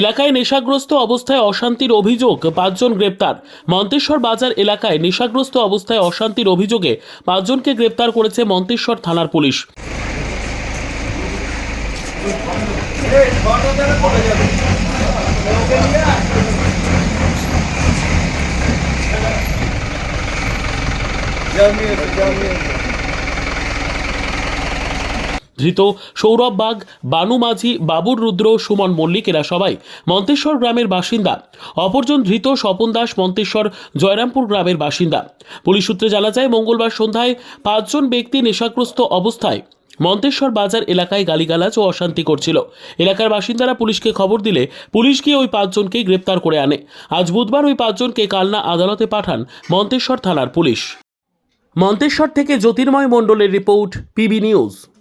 এলাকায় নেশাগ্রস্ত অবস্থায় অশান্তির অভিযোগ, পাঁচজন গ্রেপ্তার। মন্তেশ্বর বাজার এলাকায় নেশাগ্রস্ত অবস্থায় অশান্তির অভিযোগে পাঁচজনকে গ্রেপ্তার করেছে মন্তেশ্বর থানার পুলিশ। ধৃত সৌরভ বাগ, বানু মাঝি, বাবুর রুদ্র, সুমন মল্লিক এরা সবাই মন্তেশ্বর গ্রামের বাসিন্দা। অপরজন ধৃত স্বপন দাস মন্তেশ্বর জয়রামপুর গ্রামের বাসিন্দা। পুলিশ সূত্রে জানা যায়, মঙ্গলবার সন্ধ্যায় পাঁচজন ব্যক্তি নেশাগ্রস্ত অবস্থায় মন্তেশ্বর বাজার এলাকায় গালিগালাজ ও অশান্তি করছিল। এলাকার বাসিন্দারা পুলিশকে খবর দিলে পুলিশ গিয়ে ওই পাঁচজনকে গ্রেপ্তার করে আনে। আজ বুধবার ওই পাঁচজনকে কালনা আদালতে পাঠান মন্তেশ্বর থানার পুলিশ। মন্তেশ্বর থেকে জ্যোতির্ময় মণ্ডলের report, PB news.